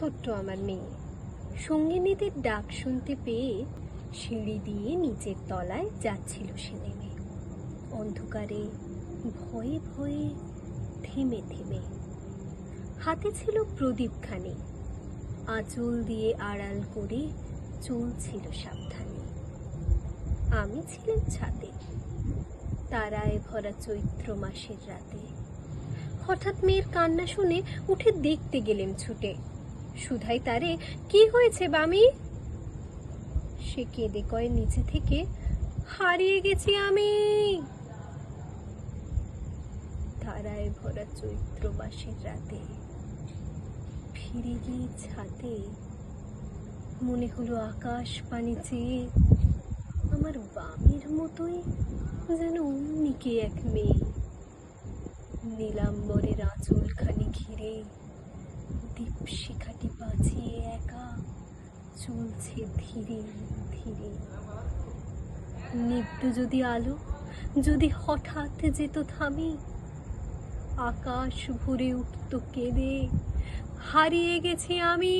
ছোট্ট আমার মেয়ে। সঙ্গিনীদের ডাক শুনতে পেয়ে সিঁড়ি দিয়ে নিচের তলায় যাচ্ছিল সে নেমে। অন্ধকারে ভয়ে ভয়ে থেমে থেমে। হাতে ছিল প্রদীপখানি আঁচল দিয়ে আড়াল করে চলছিল সাবধানে। আমি ছিলাম ছাদে। তারায় ভরা চৈত্র মাসের রাতে। হঠাৎ মেয়ের কান্না শুনে উঠে দেখতে গেলেম ছুটে। সুধাই তারে, কি হয়েছে বামি? সে কেঁদে কয়, নিচে থেকে হারিয়ে গেছি আমি। তারায় ভরা চৈত্র মাসের রাতে ফিরে গিয়ে ছাদে মনে হলো আকাশ পানি চেয়ে আমার বামের মতোই যেন অন্যকে এক মেয়ে। নীলাম্বরের আঁচলখানি ঘিরে দীপশিখাটি বাঁচিয়ে একা চলছে ধীরে ধীরে। নিদ্য যদি আলো, যদি হঠাৎ যেত থামি, আকাশ ভরে উঠত কেঁদে। হারিয়ে গেছি আমি।